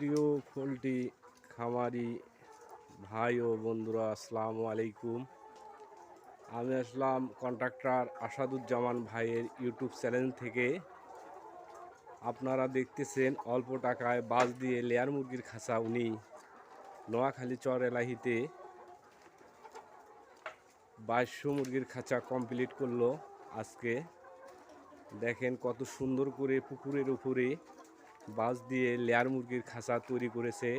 প্রিয় পোলট্রি খামারি ভাই ও বন্ধুরা, আসসালামু আলাইকুম। আমি আসলাম কন্ট্রাক্টর আসাদুজ্জামান ভাইয়ের ইউটিউব চ্যানেল থেকে। আপনারা দেখতেছেন অল্প টাকায় বাস দিয়ে লেয়ার মুরগির খাঁচা। উনি নোয়াখালী চর এলাহিতে বাইশশো মুরগির খাঁচা কমপ্লিট করল আজকে। দেখেন কত সুন্দর করে পুকুরের উপরে বাঁশ দিয়ে লেয়ার মুরগির খাঁচা তৈরি করেছে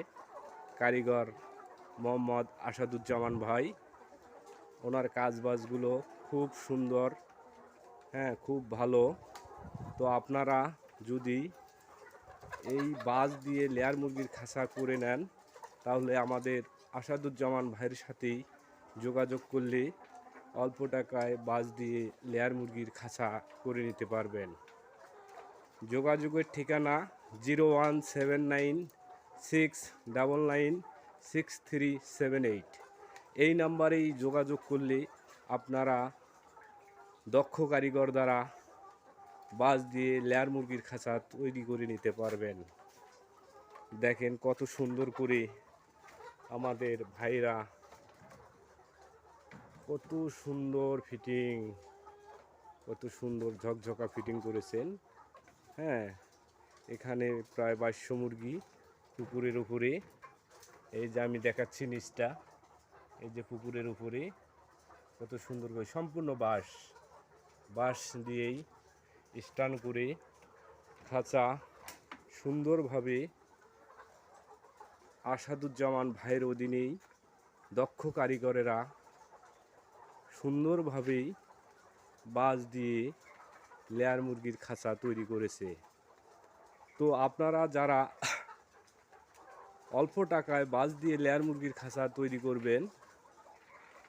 কারিগর মোহাম্মদ আসাদুজ্জামান ভাই। ওনার কাজ বাজগুলো খুব সুন্দর হ্যাঁ খুব ভালো। তো আপনারা যদি এই বাঁশ দিয়ে লেয়ার মুরগির খাঁচা করে নেন, তাহলে আমাদের আসাদুজ্জামান ভাইয়ের সাথেই যোগাযোগ করলে অল্প টাকায় বাঁশ দিয়ে লেয়ার মুরগির খাঁচা করে নিতে পারবেন। যোগাযোগের ঠিকানা zero one seven nine six double nine six three seven eight. এই নাম্বারেই যোগাযোগ করলে আপনারা দক্ষ কারিগর দ্বারা বাঁশ দিয়ে লেয়ার মুরগির খাঁচা তৈরি করে নিতে পারবেন। দেখেন কত সুন্দর করে আমাদের ভাইরা কত সুন্দর ফিটিং, কত সুন্দর ঝকঝকা ফিটিং করেছেন। হ্যাঁ এখানে প্রায় বাইশশো মুরগি পুকুরের উপরে। এই যে আমি দেখাচ্ছি নিচটা, এই যে পুকুরের উপরে। কত সুন্দর করে, সম্পূর্ণ বাঁশ। বাঁশ দিয়েই স্টান করে খাঁচা সুন্দরভাবে আসাদুজ্জামান ভাইয়ের অধীনেই দক্ষ কারিগরেরা সুন্দরভাবেই বাঁশ দিয়ে লেয়ার মুরগির খাঁচা তৈরি করেছে। তো আপনারা যারা অল্প টাকায় বাঁশ দিয়ে লেয়ার মুরগির খাঁচা তৈরি করবেন,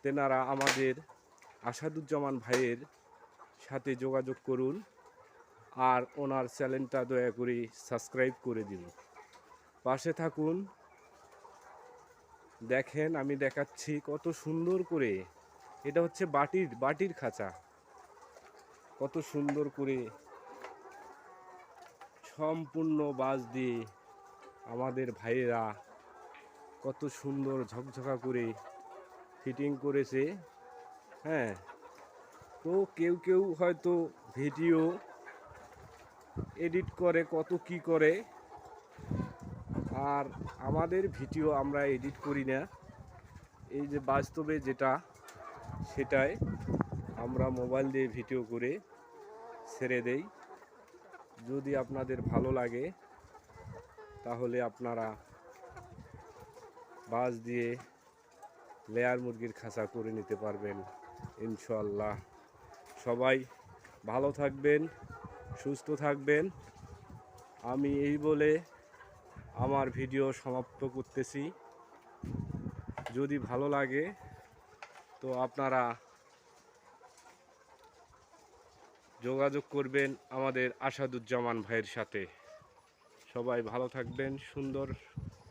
তেনারা আমাদের আসাদুজ্জামান ভাইয়ের সাথে যোগাযোগ করুন আর ওনার চ্যানেলটা দয়া করে সাবস্ক্রাইব করে দিন। পাশে থাকুন। দেখেন, আমি দেখাচ্ছি কত সুন্দর করে। এটা হচ্ছে বাটির বাটির খাঁচা। কত সুন্দর করে সম্পূর্ণ বাস দিয়ে আমাদের ভাইয়েরা কত সুন্দর ঝকঝকা করে ফিটিং করেছে হ্যাঁ? তো কেউ কেউ হয়তো ভিডিও এডিট করে কত কি করে, আর আমাদের ভিডিও আমরা এডিট করি না। এই যে বাস্তবে যেটা, সেটাই আমরা মোবাইল দিয়ে ভিডিও করে ছেড়ে দেই। যদি আপনাদের ভালো লাগে, তাহলে আপনারা বাস দিয়ে লেয়ার মুরগির খাঁচা করে নিতে পারবেন ইনশাল্লাহ সবাই ভালো থাকবেন, সুস্থ থাকবেন। আমি এই বলে আমার ভিডিও সমাপ্ত করতেছি। যদি ভালো লাগে, তো আপনারা যোগাযোগ করবেন আমাদের আসাদুজ্জামান ভাইয়ের সাথে। সবাই ভালো থাকবেন সুন্দর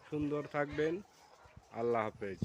সুন্দর থাকবেন। আল্লাহ হাফেজ।